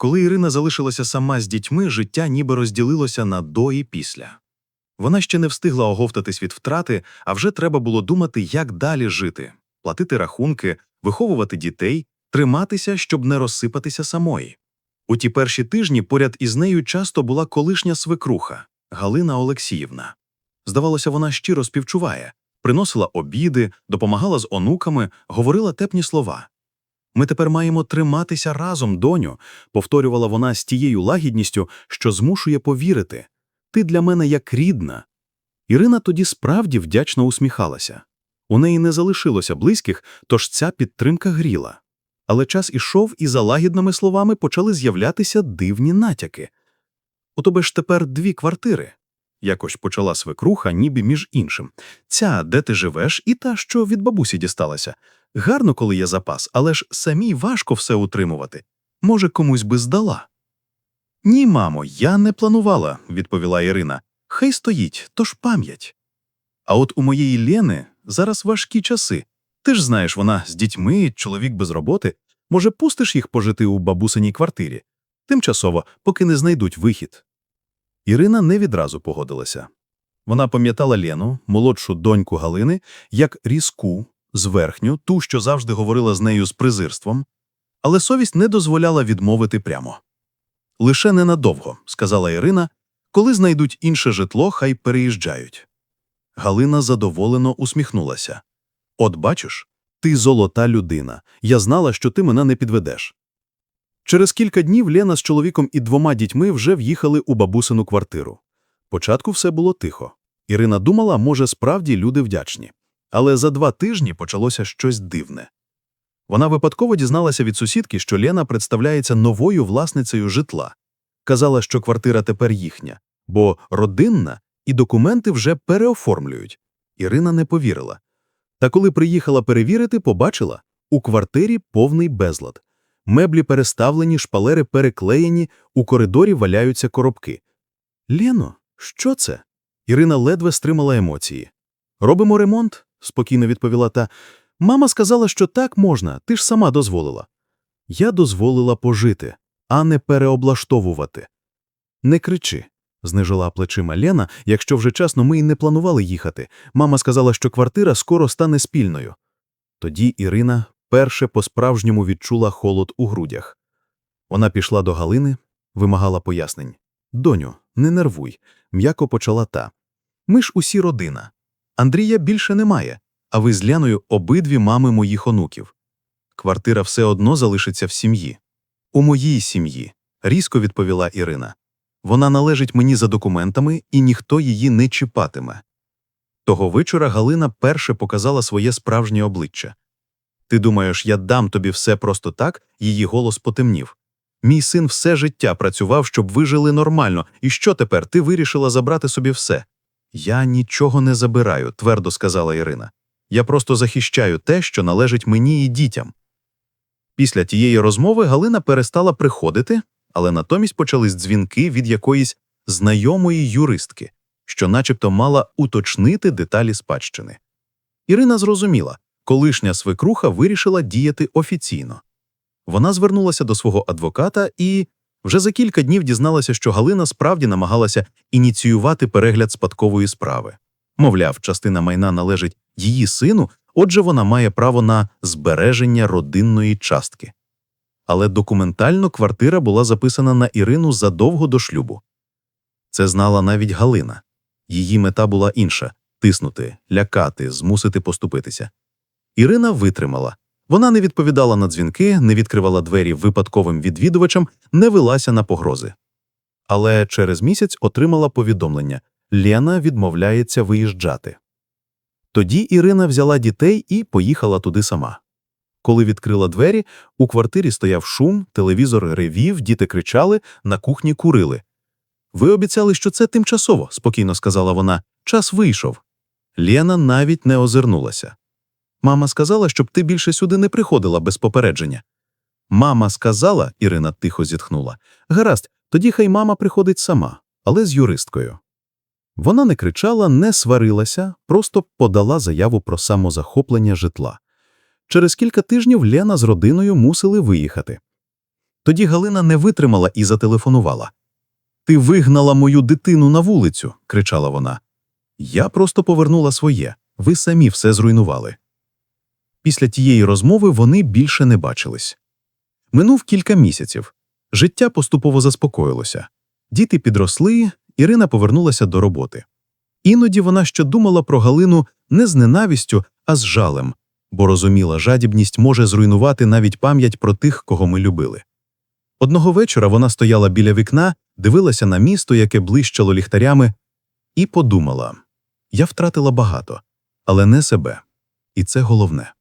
Коли Ірина залишилася сама з дітьми, життя ніби розділилося на до і після. Вона ще не встигла оговтатись від втрати, а вже треба було думати, як далі жити, платити рахунки, виховувати дітей, триматися, щоб не розсипатися самої. У ті перші тижні поряд із нею часто була колишня свекруха Галина Олексіївна. Здавалося, вона щиро співчуває, приносила обіди, допомагала з онуками, говорила тепні слова. Ми тепер маємо триматися разом, доню, повторювала вона з тією лагідністю, що змушує повірити. Ти для мене як рідна. Ірина тоді справді вдячно усміхалася. У неї не залишилося близьких, тож ця підтримка гріла. Але час ішов, і за лагідними словами почали з'являтися дивні натяки. У тебе ж тепер дві квартири. Якось почала свекруха, ніби між іншим. Ця, де ти живеш, і та, що від бабусі дісталася. Гарно, коли є запас, але ж самій важко все утримувати. Може, комусь би здала. Ні, мамо, я не планувала, відповіла Ірина. Хай стоїть, то ж пам'ять. А от у моєї Лєни зараз важкі часи. Ти ж знаєш, вона з дітьми, чоловік без роботи. Може, пустиш їх пожити у бабусиній квартирі? Тимчасово, поки не знайдуть вихід. Ірина не відразу погодилася. Вона пам'ятала Лену, молодшу доньку Галини, як різку, зверхню, ту, що завжди говорила з нею з презирством, але совість не дозволяла відмовити прямо. Лише ненадовго, сказала Ірина, коли знайдуть інше житло, хай переїжджають. Галина задоволено усміхнулася. От бачиш, ти золота людина. Я знала, що ти мене не підведеш. Через кілька днів Лена з чоловіком і двома дітьми вже в'їхали у бабусину квартиру. Початку все було тихо. Ірина думала, може, справді люди вдячні. Але за два тижні почалося щось дивне. Вона випадково дізналася від сусідки, що Лена представляється новою власницею житла. Казала, що квартира тепер їхня, бо родинна і документи вже переоформлюють. Ірина не повірила. Та коли приїхала перевірити, побачила у квартирі повний безлад. Меблі переставлені, шпалери переклеєні, у коридорі валяються коробки. Лєно, що це? Ірина ледве стримала емоції. Робимо ремонт, спокійно відповіла та. Мама сказала, що так можна, ти ж сама дозволила. Я дозволила пожити, а не переоблаштовувати. Не кричи, знижила плечима Лена, якщо вже часно ми й не планували їхати. Мама сказала, що квартира скоро стане спільною. Тоді Ірина перше по-справжньому відчула холод у грудях. Вона пішла до Галини, вимагала пояснень. Доню, не нервуй, м'яко почала та. Ми ж усі родина. Андрія більше немає, а ви з Ляною обидві мами моїх онуків. Квартира все одно залишиться в сім'ї. У моїй сім'ї, різко відповіла Ірина. Вона належить мені за документами, і ніхто її не чіпатиме. Того вечора Галина перше показала своє справжнє обличчя. Ти думаєш, я дам тобі все просто так? Її голос потемнів. Мій син все життя працював, щоб ви жили нормально, і що тепер ти вирішила забрати собі все? Я нічого не забираю, твердо сказала Ірина. Я просто захищаю те, що належить мені і дітям. Після тієї розмови Галина перестала приходити, але натомість почались дзвінки від якоїсь знайомої юристки, що начебто мала уточнити деталі спадщини. Ірина зрозуміла, колишня свекруха вирішила діяти офіційно. Вона звернулася до свого адвоката і вже за кілька днів дізналася, що Галина справді намагалася ініціювати перегляд спадкової справи. Мовляв, частина майна належить її сину, отже, вона має право на збереження родинної частки. Але документально квартира була записана на Ірину задовго до шлюбу. Це знала навіть Галина. Її мета була інша тиснути, лякати, змусити поступитися. Ірина витримала. Вона не відповідала на дзвінки, не відкривала двері випадковим відвідувачам, не велася на погрози. Але через місяць отримала повідомлення Лена відмовляється виїжджати. Тоді Ірина взяла дітей і поїхала туди сама. Коли відкрила двері, у квартирі стояв шум, телевізор ревів, діти кричали, на кухні курили. Ви обіцяли, що це тимчасово, спокійно сказала вона. Час вийшов. Лена навіть не озирнулася. Мама сказала, щоб ти більше сюди не приходила без попередження. Мама сказала, Ірина тихо зітхнула. Гаразд, тоді хай мама приходить сама, але з юристкою. Вона не кричала, не сварилася, просто подала заяву про самозахоплення житла. Через кілька тижнів Лена з родиною мусили виїхати. Тоді Галина не витримала і зателефонувала. Ти вигнала мою дитину на вулицю, кричала вона. Я просто повернула своє. Ви самі все зруйнували. Після тієї розмови вони більше не бачились. Минув кілька місяців. Життя поступово заспокоїлося. Діти підросли, Ірина повернулася до роботи. Іноді вона ще думала про Галину не з ненавістю, а з жалем, бо розуміла, жадібність може зруйнувати навіть пам'ять про тих, кого ми любили. Одного вечора вона стояла біля вікна, дивилася на місто, яке блищало ліхтарями, і подумала: я втратила багато, але не себе. І це головне.